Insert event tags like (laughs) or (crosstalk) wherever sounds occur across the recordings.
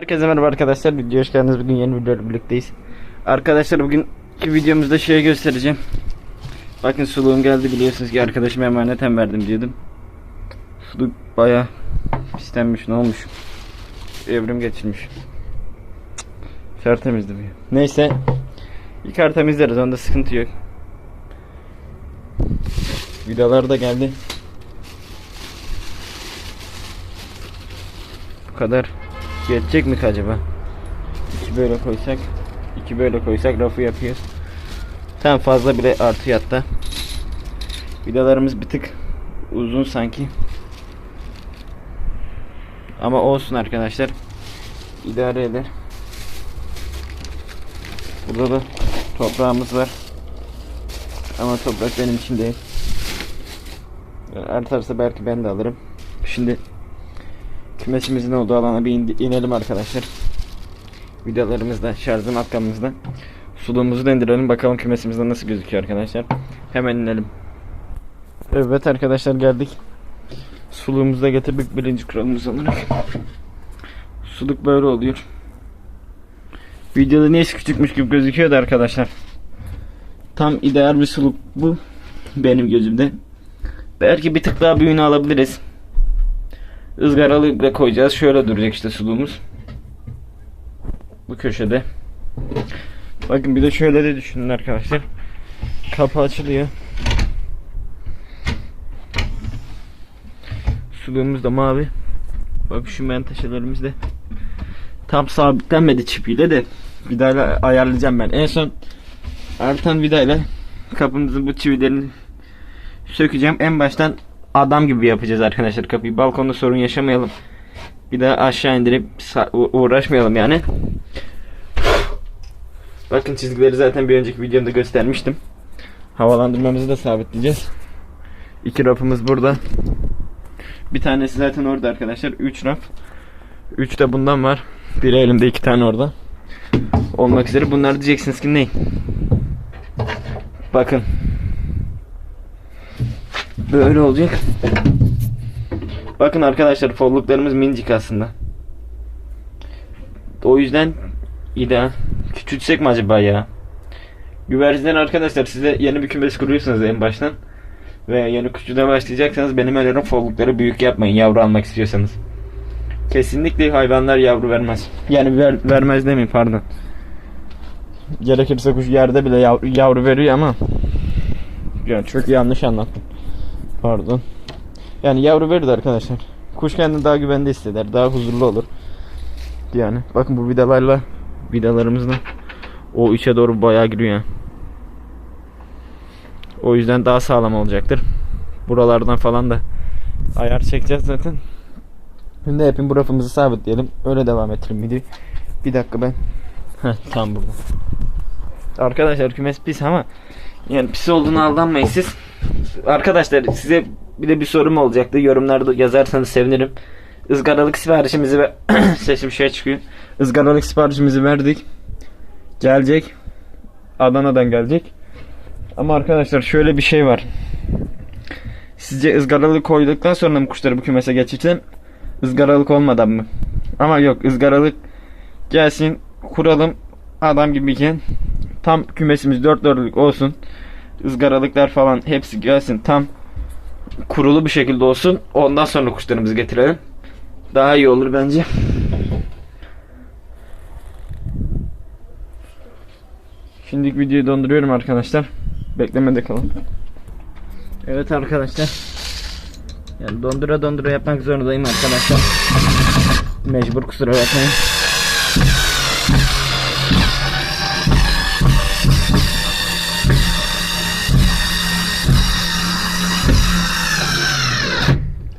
Herkese merhaba arkadaşlar. Video hoş geldiniz. Bugün yeni videoyla birlikteyiz. Arkadaşlar bugün videomuzda şey göstereceğim. Bakın suluğum geldi biliyorsunuz ki arkadaşıma emaneten verdim diyordum. Suluk baya pislenmiş ne olmuş. Evrim geçirmiş. Cık, Tertemizdi bu. Neyse. Yıkar temizleriz onda sıkıntı yok. Vidalar da geldi. Bu kadar. Yetecek mi acaba? İki böyle koysak, iki böyle koysak rafı yapıyoruz. Tam fazla bile artıyor hatta. Vidalarımız bir tık uzun sanki. Ama olsun arkadaşlar. İdare eder. Burada da toprağımız var. Ama toprak benim için değil. Artarsa belki ben de alırım. Şimdi kümesimizin olduğu alana bir inelim arkadaşlar. Vidalarımızda, şarjın atkamızda. Suluğumuzu da indirelim bakalım kümesimizde nasıl gözüküyor arkadaşlar. Hemen inelim. Evet arkadaşlar geldik. Suluğumuzu da getirdik birinci kuralımız olarak. Suluk böyle oluyor. Videoda neyse küçükmüş gibi gözüküyordu arkadaşlar. Tam ideal bir suluk bu. Benim gözümde. Belki bir tık daha büyüğünü alabiliriz. Izgaralı koyacağız. Şöyle duracak işte suluğumuz. Bu köşede. Bakın bir de şöyle de düşünün arkadaşlar. Kapı açılıyor. Suluğumuz da mavi. Bak şu menteşelerimiz de tam sabitlenmedi çipiyle de vidayla ayarlayacağım ben. En son artan vidayla kapımızın bu çivilerini sökeceğim. En baştan adam gibi yapacağız arkadaşlar kapıyı. Balkonda sorun yaşamayalım. Bir daha aşağı indirip uğraşmayalım yani. Bakın çizgileri zaten bir önceki videomda göstermiştim. Havalandırmamızı da sabitleyeceğiz. İki rafımız burada. Bir tanesi zaten orada arkadaşlar. Üç raf. Üç de bundan var. Biri elimde iki tane orada. Olmak üzere. Bunlar diyeceksiniz ki ne? Bakın. Böyle (laughs) olacak. Bakın arkadaşlar folluklarımız minicik aslında. O yüzden ideal. Küçültsek mi acaba ya? Güvercinler arkadaşlar size yeni bir kümes kuruyorsunuz en baştan. Ve yeni küçülmeye başlayacaksanız benim önerim follukları büyük yapmayın yavru almak istiyorsanız. Kesinlikle hayvanlar yavru vermez. Yani ver, vermez demeyeyim pardon. Gerekirse kuş yerde bile yavru, yavru veriyor ama yani çok yanlış anlattım. Pardon. Yani yavru verir arkadaşlar. Kuş kendini daha güvende hisseder. Daha huzurlu olur. Yani bakın bu vidalarla vidalarımızla o içe doğru bayağı giriyor yani. O yüzden daha sağlam olacaktır. Buralardan falan da ayar çekeceğiz zaten. Şimdi hepin bu rafımızı sabitleyelim. Öyle devam ettirelim videoyu. Bir dakika ben. Heh, tam burada. Arkadaşlar kümes pis ama yani pis olduğunu aldanmayın siz. Arkadaşlar size bir de bir sorum olacaktı. Yorumlarda yazarsanız sevinirim. Izgaralık siparişimizi ve (clears throat) sesim şey çıkıyor. Izgaralık siparişimizi verdik. Gelecek. Adana'dan gelecek. Ama arkadaşlar şöyle bir şey var. Sizce ızgaralık koyduktan sonra mı kuşları bu kümese geçirsin? ızgaralık olmadan mı? Ama yok ızgaralık gelsin kuralım adam gibiyken tam kümesimiz dört dörtlük olsun. ızgaralıklar falan hepsi gelsin tam kurulu bir şekilde olsun. Ondan sonra kuşlarımızı getirelim. Daha iyi olur bence. Şimdilik videoyu donduruyorum arkadaşlar. Beklemede kalın. Evet arkadaşlar. Yani dondura dondura yapmak zorundayım arkadaşlar. Mecbur kusura bakmayın.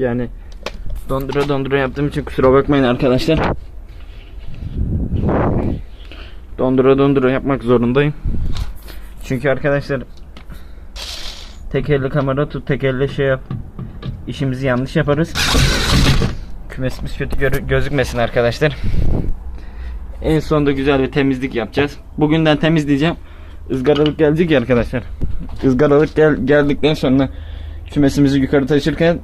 Yani dondura dondura yaptığım için kusura bakmayın arkadaşlar. Dondura dondura yapmak zorundayım. Çünkü arkadaşlar tek kamera tut tek elle şey yap. İşimizi yanlış yaparız. Kümesimiz kötü gözükmesin arkadaşlar. En sonunda güzel bir temizlik yapacağız. Bugünden temizleyeceğim. Izgaralık gelecek ya arkadaşlar. Izgaralık gel geldikten sonra kümesimizi yukarı taşırken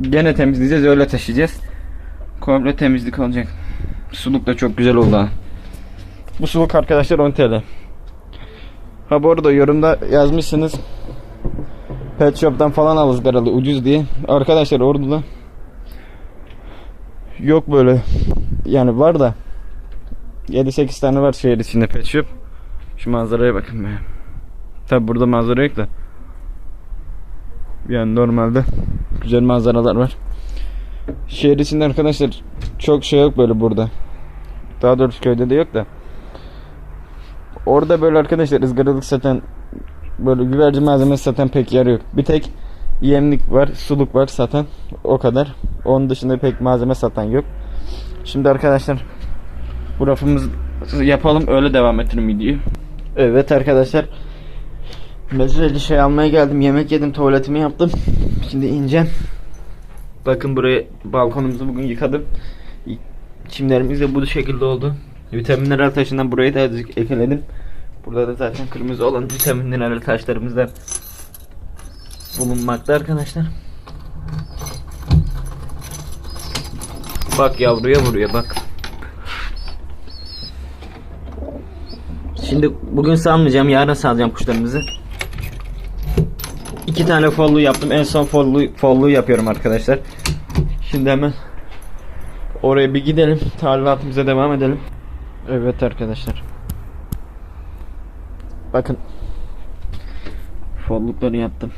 gene temizleyeceğiz öyle taşıyacağız. Komple temizlik olacak. Suluk da çok güzel oldu ha. Bu suluk arkadaşlar 10 TL. Ha bu arada yorumda yazmışsınız. Pet Shop'tan falan al ızgaralı ucuz diye. Arkadaşlar Ordu'da yok böyle. Yani var da 7-8 tane var şehir içinde Pet Shop. Şu manzaraya bakın be. Tabi burada manzara yok da. Yani normalde güzel manzaralar var. Şehir içinde arkadaşlar çok şey yok böyle burada. Daha doğrusu köyde de yok da. Orada böyle arkadaşlar ızgaralık satan böyle güvercin malzemesi satan pek yer yok. Bir tek yemlik var, suluk var satan. O kadar. Onun dışında pek malzeme satan yok. Şimdi arkadaşlar bu rafımızı yapalım öyle devam ettirelim videoyu. Evet arkadaşlar. Metreli şey almaya geldim. Yemek yedim, tuvaletimi yaptım. Şimdi ineceğim. Bakın buraya balkonumuzu bugün yıkadım. Çimlerimiz de bu şekilde oldu. Vitamin mineral taşından burayı da azıcık ekledim. Burada da zaten kırmızı olan vitamin mineral taşlarımız bulunmakta arkadaşlar. Bak yavruya vuruyor bak. Şimdi bugün salmayacağım, yarın salacağım kuşlarımızı. İki tane follu yaptım. En son follu, follu yapıyorum arkadaşlar. Şimdi hemen oraya bir gidelim. Talimatımıza devam edelim. Evet arkadaşlar. Bakın. Follukları yaptım.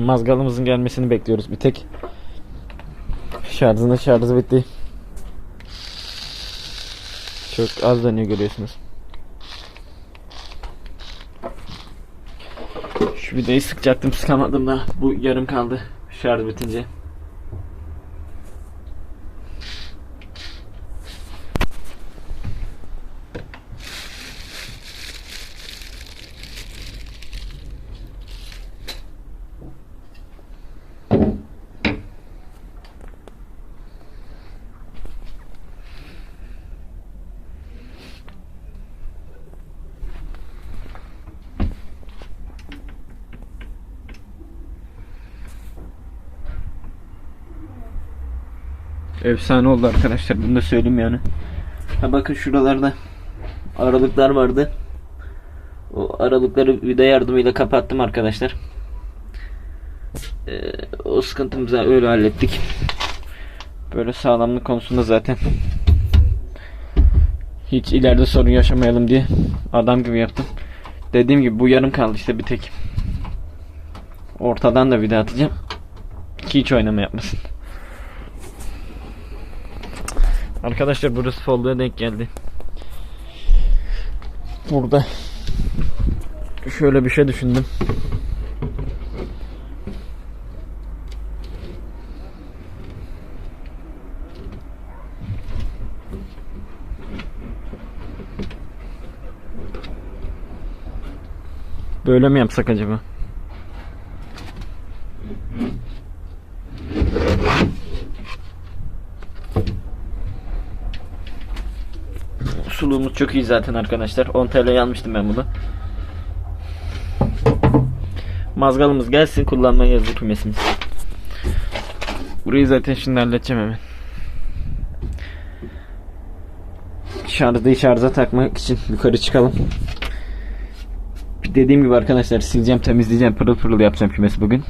Mazgalımızın gelmesini bekliyoruz bir tek. Şarjının şarjı bitti. Çok az dönüyor görüyorsunuz. Şu vidayı sıkacaktım sıkamadım da bu yarım kaldı şarj bitince. Efsane oldu arkadaşlar. Bunu da söyleyeyim yani. Ha bakın şuralarda aralıklar vardı. O aralıkları vida yardımıyla kapattım arkadaşlar. Ee, o sıkıntımızı öyle hallettik. Böyle sağlamlık konusunda zaten hiç ileride sorun yaşamayalım diye adam gibi yaptım. Dediğim gibi bu yarım kaldı işte bir tek. Ortadan da vida atacağım. Ki hiç oynama yapmasın. Arkadaşlar burası folluğa denk geldi. Burada şöyle bir şey düşündüm. Böyle mi yapsak acaba? Suluğumuz çok iyi zaten arkadaşlar. 10 TL almıştım ben bunu. Mazgalımız gelsin kullanmaya yazık kümesimiz. Burayı zaten şimdi halledeceğim hemen. Şarjı şarja takmak için yukarı çıkalım. Dediğim gibi arkadaşlar sileceğim temizleyeceğim pırıl pırıl yapacağım kümesi bugün.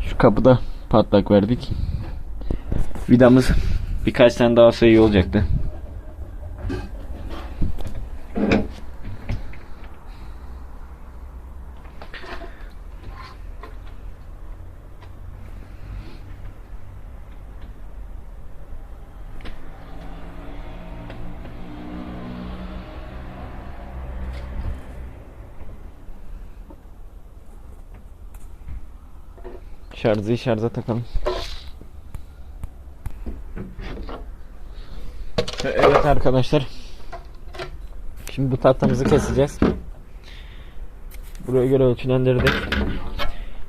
Şu kapıda patlak verdik. Vidamız birkaç tane daha iyi olacaktı. Şarjı şarja takalım. Evet arkadaşlar. Şimdi bu tahtamızı keseceğiz. Buraya göre ölçülendirdik.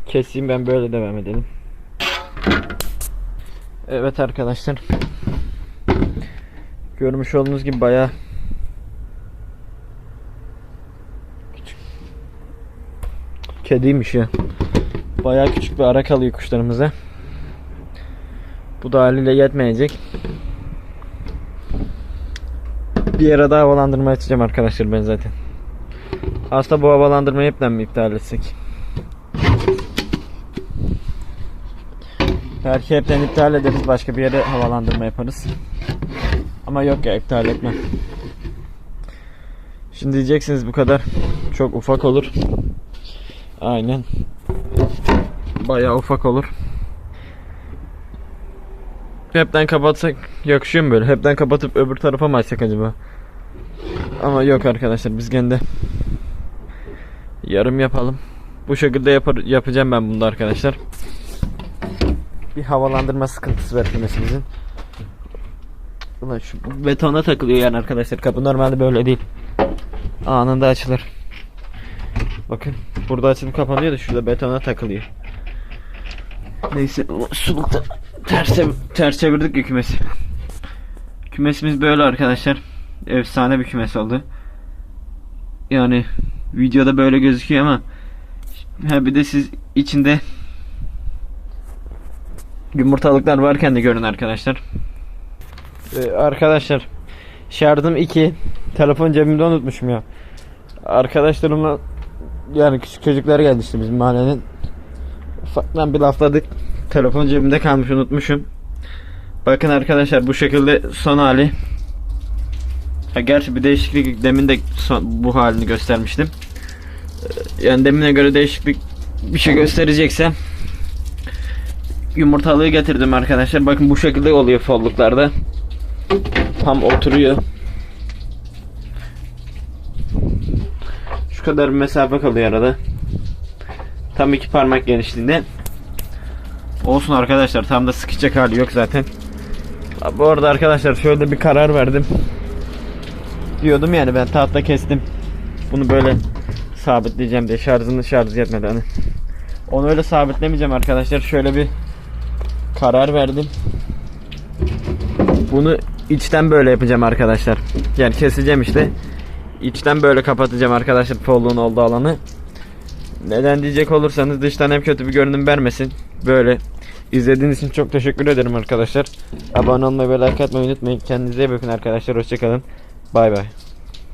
Keseyim ben böyle devam edelim. Evet arkadaşlar. Görmüş olduğunuz gibi bayağı kediymiş ya. Bayağı küçük bir ara kalıyor kuşlarımıza. Bu da haliyle yetmeyecek. Bir yere daha havalandırma açacağım arkadaşlar ben zaten. Aslında bu havalandırmayı hepten mi iptal etsek? Belki hepten iptal ederiz. Başka bir yere havalandırma yaparız. Ama yok ya iptal etmem. Şimdi diyeceksiniz bu kadar çok ufak olur. Aynen. Bayağı ufak olur. Hepten kapatsak yakışıyor mu böyle? Hepten kapatıp öbür tarafa mı açsak acaba? Ama yok arkadaşlar biz gene de yarım yapalım. Bu şekilde yapar, yapacağım ben bunu da arkadaşlar. Bir havalandırma sıkıntısı var kümesimizin. Ulan şu betona takılıyor yani arkadaşlar. Kapı normalde böyle değil. Anında açılır. Bakın burada açılıp kapanıyor da şurada betona takılıyor. Neyse sulukta ters, ters çevirdik ya kümesi. Kümesimiz böyle arkadaşlar. Efsane bir kümes oldu. Yani videoda böyle gözüküyor ama ha bir de siz içinde yumurtalıklar varken de görün arkadaşlar. Ee, arkadaşlar şarjım 2. Telefon cebimde unutmuşum ya. Arkadaşlarımla yani küçük çocuklar geldi işte bizim mahallenin. Ufaktan bir lafladık. Telefon cebimde kalmış unutmuşum. Bakın arkadaşlar bu şekilde son hali. Ha, gerçi bir değişiklik demin de son, bu halini göstermiştim. Ee, Yani demine göre değişiklik bir şey göstereceksem yumurtalığı getirdim arkadaşlar. Bakın bu şekilde oluyor folluklarda. Tam oturuyor. Şu kadar mesafe kalıyor arada. Tam iki parmak genişliğinde. Olsun arkadaşlar tam da sıkacak hali yok zaten. Bu arada arkadaşlar şöyle bir karar verdim. Diyordum yani ben tahta kestim. Bunu böyle sabitleyeceğim diye şarjını şarj etmeden. Hani. Onu öyle sabitlemeyeceğim arkadaşlar. Şöyle bir karar verdim. Bunu içten böyle yapacağım arkadaşlar. Yani keseceğim işte. İçten böyle kapatacağım arkadaşlar folluğun olduğu alanı. Neden diyecek olursanız dıştan hem kötü bir görünüm vermesin. Böyle izlediğiniz için çok teşekkür ederim arkadaşlar. Abone olmayı ve like atmayı unutmayın. Kendinize iyi bakın arkadaşlar. Hoşçakalın. Bay bay.